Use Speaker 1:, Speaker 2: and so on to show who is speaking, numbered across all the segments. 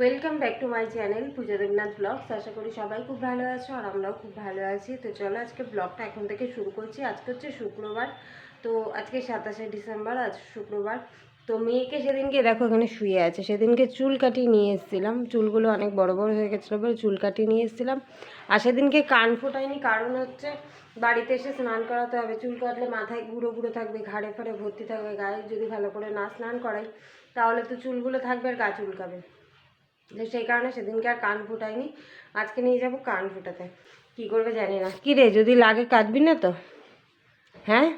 Speaker 1: Welcome back to my channel Puja Debnath vlogs আশা করি সবাই খুব ভালো আছো আর আমরাও খুব ভালো আছি। তো চলো আজকে ব্লগটা এখন থেকে শুরু করছি। আজকে হচ্ছে শুক্রবার, তো আজকে সাতাশে ডিসেম্বর, আজ শুক্রবার। তো মেয়েকে সেদিনকে দেখো এখানে শুয়ে আছে। সেদিনকে চুল কাটিয়ে নিয়ে এসেছিলাম। চুলগুলো অনেক বড় বড় হয়ে গেছিল বলে চুল কাটিয়ে নিয়ে এসেছিলাম। আর সেদিনকে কান ফোটায়নি কারণ হচ্ছে বাড়িতে এসে স্নান করাতে হবে। চুল কাটলে মাথায় গুঁড়ো গুঁড়ো থাকবে, ঘাড়ে ফাড়ে ভর্তি থাকবে। গায়ে যদি ভালো করে না স্নান করাই, তাহলে তো চুলগুলো থাকবে আর গা চুলকাবে। সেই কারণে সেদিনকে আর কান ফুটাইনি আজকে নিয়ে যাব কান ফুটাতে। কী করবে জানি না। কী রে, যদি লাগে কাটবি না তো? হ্যাঁ?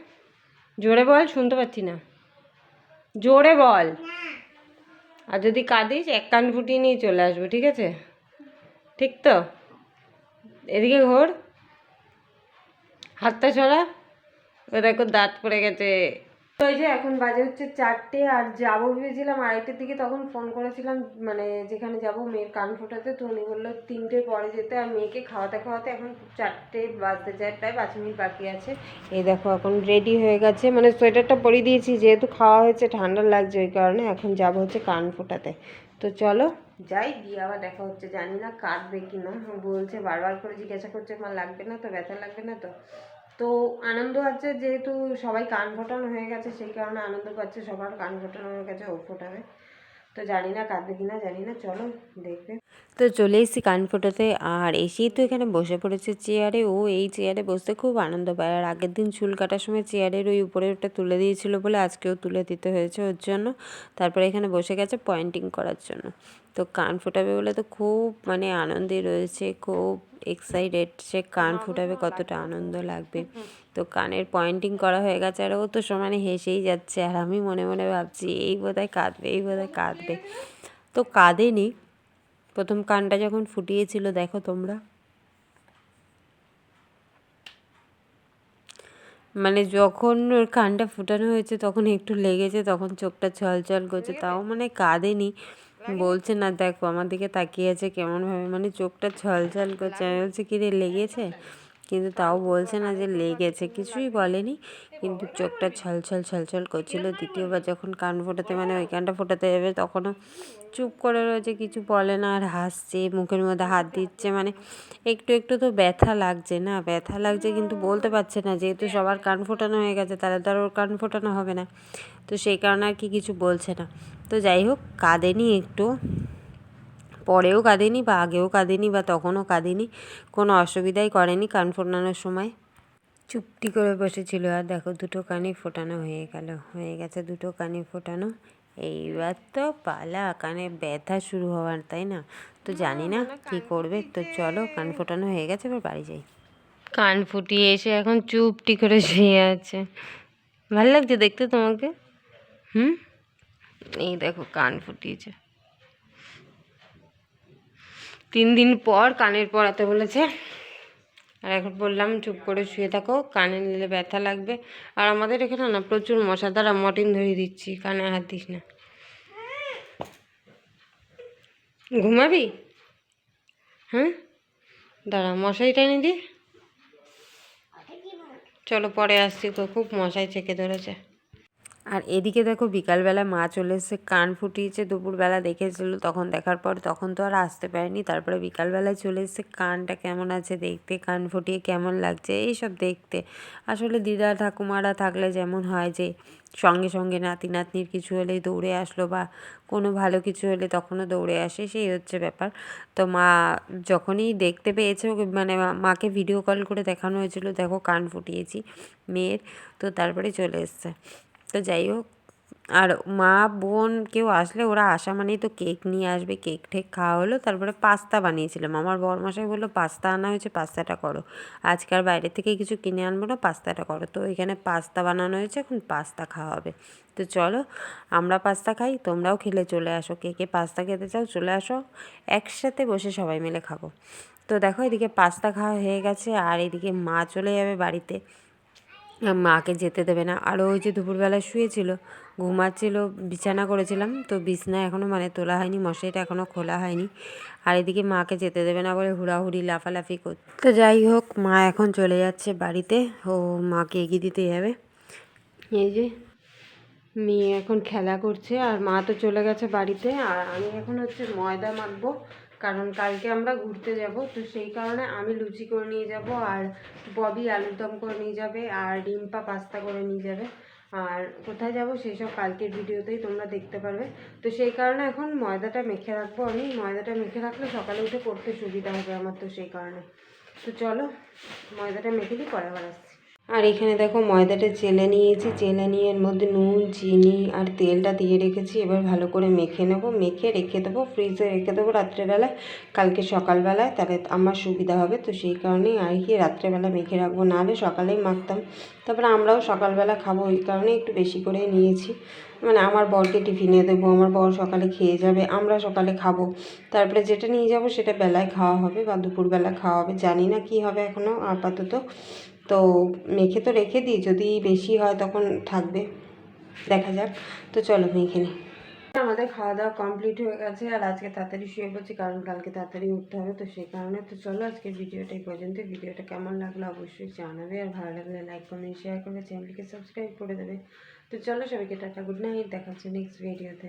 Speaker 1: জোরে বল, শুনতে পাচ্ছি না। জোরে বল। আর যদি কাঁদিস, এক কান ফুটিয়ে নিয়ে চলে আসব, ঠিক আছে? ঠিক তো? এদিকে ঘোর। হাতটা ছড়া ও দেখো দাঁত পড়ে গেছে। তো এই যে এখন বাজে হচ্ছে চারটে আর যাব ভেবেছিলাম আড়াইটের দিকে, তখন ফোন করেছিলাম মানে যেখানে যাব মেয়ের কান ফোটাতে, তো উনি বলল তিনটের পরে যেতে আর মেয়েকে খাওয়াতে খাওয়াতে এখন চারটে বাজতে যায়, প্রায় পাঁচ মিনিট বাকি আছে। এই দেখো এখন রেডি হয়ে গেছে মানে সোয়েটারটা পরিয়ে দিয়েছি, যেহেতু খাওয়া হয়েছে, ঠান্ডা লাগছে ওই কারণে এখন যাব হচ্ছে কান ফোটাতে। তো চলো, যাই দিয়ে আবার দেখা হচ্ছে, জানি না কাটবে কি না বলছে বারবার করে জিজ্ঞাসা করছে, মা, লাগবে না তো? ব্যথা লাগবে না তো? তো আনন্দ আছে যেহেতু সবাই কান ফোটানো হয়ে গেছে, সেই কারণে আনন্দ পাচ্ছে, সবার কান ফোটানো হয়ে গেছে, ও ফোটাবে। তো জানি না কাঁদবে কিনা, জানি না, চলো দেখবে। তো চলে এসেছি কান ফোটাতে, আর এসেই তো এখানে বসে পড়েছে চেয়ারে। ও এই চেয়ারে বসতে খুব আনন্দ পায়, আর আগের দিন চুল কাটার সময় চেয়ারের ওই উপরে ওটা তুলে দিয়েছিল বলে আজকেও তুলে দিতে হয়েছে ওর জন্য। তারপরে এখানে বসে গেছে পয়েন্টিং করার জন্য। তো কান ফোটাবে বলে তো খুব মানে আনন্দে রয়েছে, খুব এক্সাইটেড সে কান ফুটাবে কতটা আনন্দ লাগবে। তো কানের পয়েন্টিং করা হয়ে গেছে আর ও তো সমানে হেসেই যাচ্ছে। আর আমি মনে মনে ভাবছি এই বোধহয় কাঁদবে এই বোধহয় কাঁদবে। তো কাঁদেনি। প্রথম কানটা যখন ফুটিয়েছিল দেখো তোমরা। মানে যখন ওর কানটা ফুটানো হয়েছে তখন একটু লেগেছে তখন চোখটা ছলছল করছে। তাও মানে কাঁদেনি। বলছে, না, দেখো, আমার দিকে তাকিয়ে আছে কেমনভাবে? মানে চোখটা ছলছল করছে। আমি বলছি, কি রে, লেগেছে? কিন্তু তাও বলছে না যে লেগেছে, কিছুই বলেনি। কিন্তু চোখটা ছলছল ছলছল করছিল। দ্বিতীয়বার যখন কান ফোটাতে মানে ওই কানটা ফোটাতে যাবে, তখনও চুপ করে রয়েছে, কিছু বলে না আর হাসছে, মুখের মধ্যে হাত দিচ্ছে। মানে একটু একটু তো ব্যথা লাগছে না, ব্যথা লাগছে কিন্তু বলতে পারছে না, যেহেতু সবার কান ফোটানো হয়ে গেছে, তাহলে তো আর ওর কান ফোটানো হবে না। তো সেই কারণে আর কি কিছু বলছে না। তো যাই হোক, কাঁদেনি একটু। পরেও কাঁদেনি বা আগেও কাঁদেনি বা তখনও কাঁদেনি, কোনো অসুবিধাই করেনি কান ফোটানোর সময়। চুপটি করে বসেছিল আর দেখো দুটো কানি ফোটানো হয়ে গেল, হয়ে গেছে দুটো কানি ফোটানো। এইবার তো পালা, কানে ব্যথা শুরু হওয়ার, তাই না? তো জানি না কি করবে, তো চলো কান ফোটানো হয়ে গেছে, এবার বাড়ি যাই। কান ফুটিয়ে এসে এখন চুপটি করে শুয়ে আছে। ভালো লাগছে দেখতে তোমাকে? হুম? এই দেখো কান ফুটিয়েছে। তিন দিন পর কানের পরাতে বলেছে। আর এখন বললাম, চুপ করে শুয়ে থাকো, কানে নিলে ব্যথা লাগবে। আর আমাদের এখানে না, প্রচুর মশা দ্বারা মটিন ধরিয়ে দিচ্ছি, কানে হাত দিস না। ঘুমাবি? হ্যাঁ? দাঁড়া, মশারি টানি দি। চলো, পরে আসছি তো খুব মশাই চেকে ধরেছে। আর এদিকে দেখো বিকালবেলা মা চলে এসে কান ফুটিয়েছে, দুপুরবেলা দেখেছিল, তখন দেখার পর তখন তো আর আসতে পারেনি। তারপরে বিকালবেলায় চলে এসে কানটা কেমন আছে দেখতে, কান ফুটিয়ে কেমন লাগছে, এইসব দেখতে। আসলে দিদা ঠাকুমারা থাকলে যেমন হয় যে, সঙ্গে সঙ্গে নাতি নাতনির কিছু হলেই দৌড়ে আসলো বা কোনো ভালো কিছু হলে তখনও দৌড়ে আসে, সেই হচ্ছে ব্যাপার। তো মা যখনই দেখতে পেয়েছে ওকে মানে মাকে ভিডিও কল করে দেখানো হয়েছিল, দেখো কান ফুটিয়েছি মেয়ের, তো তারপরে চলে এসছে। তো যাই হোক, আর মা, বোন কেউ আসলে ওরা আসা মানেই তো কেক নিয়ে আসবে। কেক ঠেক খাওয়া হলো, তারপরে পাস্তা বানিয়েছিলাম। আমার বরমশাই বলল, পাস্তা আনা হয়েছে, পাস্তাটা করো। আজকাল বাইরে থেকে কিছু কিনে আনব না, পাস্তাটা করো। তো এখানে পাস্তা বানানো হয়েছে, এখন পাস্তা খাওয়া হবে। তো চলো, আমরা পাস্তা খাই, তোমরাও খেলে চলে আসো। কে কে পাস্তা খেতে চাও চলে আসো। একসাথে বসে সবাই মিলে খাব। তো দেখো, এদিকে পাস্তা খাওয়া হয়ে গেছে, আর এদিকে মা চলে যাবে বাড়িতে। মাকে যেতে দেবে না। আরও ওই যে দুপুরবেলা শুয়েছিল, ঘুমাচ্ছিল, বিছানা করেছিলাম, তো বিছনা এখনও মানে তোলা হয়নি, মশারিটা এখনও খোলা হয়নি। আর এদিকে মাকে যেতে দেবে না বলে হুড়াহুড়ি, লাফালাফি করতে তো যাই হোক, মা এখন চলে যাচ্ছে বাড়িতে, ও মাকে এগিয়ে দিতে যাবে এই যে, মেয়ে এখন খেলা করছে, আর মা তো চলে গেছে বাড়িতে, আর আমি এখন হচ্ছে ময়দা মাখবো। কারণ কালকে আমরা ঘুরতে যাব, তো সেই কারণে আমি লুচি করে নিয়ে যাব আর ববি আলুর দম করে নিয়ে যাবে আর রিম্পা পাস্তা করে নিয়ে যাবে। আর কোথায় যাব সেই সব কালকের ভিডিওতেই তোমরা দেখতে পারবে। তো সেই কারণে এখন ময়দাটা মেখে রাখব আমি। ময়দাটা মেখে রাখলে সকালে উঠে করতে সুবিধা হবে আমার তো সেই কারণে। তো চলো ময়দাটা মেখে দিই পরে আবার আসছি। আর এখানে দেখো ময়দাটা চেলে নিয়েছি। চেলে নিয়ে এর মধ্যে নুন, চিনি আর তেলটা দিয়ে রেখেছি। এবার ভালো করে মেখে নেব। মেখে রেখে দেবো, ফ্রিজে রেখে দেবো রাত্রেবেলায়। কালকে সকালবেলায়, তাহলে আমার সুবিধা হবে। তো সেই কারণেই আর কি রাত্রেবেলা মেখে রাখব। নাহলে সকালেই মাখতাম। তারপরে আমরাও সকালবেলা খাব, ওই কারণে একটু বেশি করে নিয়েছি। মানে আমার বরকে টিফিনে দেবো, আমার বর সকালে খেয়ে যাবে, আমরা সকালে খাব। তারপরে যেটা নিয়ে যাব সেটা বেলায় খাওয়া হবে বা দুপুরবেলা খাওয়া হবে। জানি না কি হবে এখনও আপাতত। তো মেখে তো রেখে দিই, যদি বেশি হয় তখন থাকবে। দেখা যাক। তো চলো মেখে নিই আমাদের খাওয়া দাওয়া কমপ্লিট হয়ে গেছে আর আজকে তাড়াতাড়ি শুয়ে পড়ছি কারণ কালকে তাড়াতাড়ি উঠতে হবে তো সেই কারণে তো চলো আজকের ভিডিওটা এই পর্যন্ত। ভিডিওটা কেমন লাগল অবশ্যই জানাবে আর ভালো লাগলে লাইক কমেন্ট শেয়ার করবে। চ্যানেলকে সাবস্ক্রাইব করে দেবে। তো চলো সবাইকে টাটা গুড নাইট দেখা হচ্ছে নেক্সট ভিডিওতে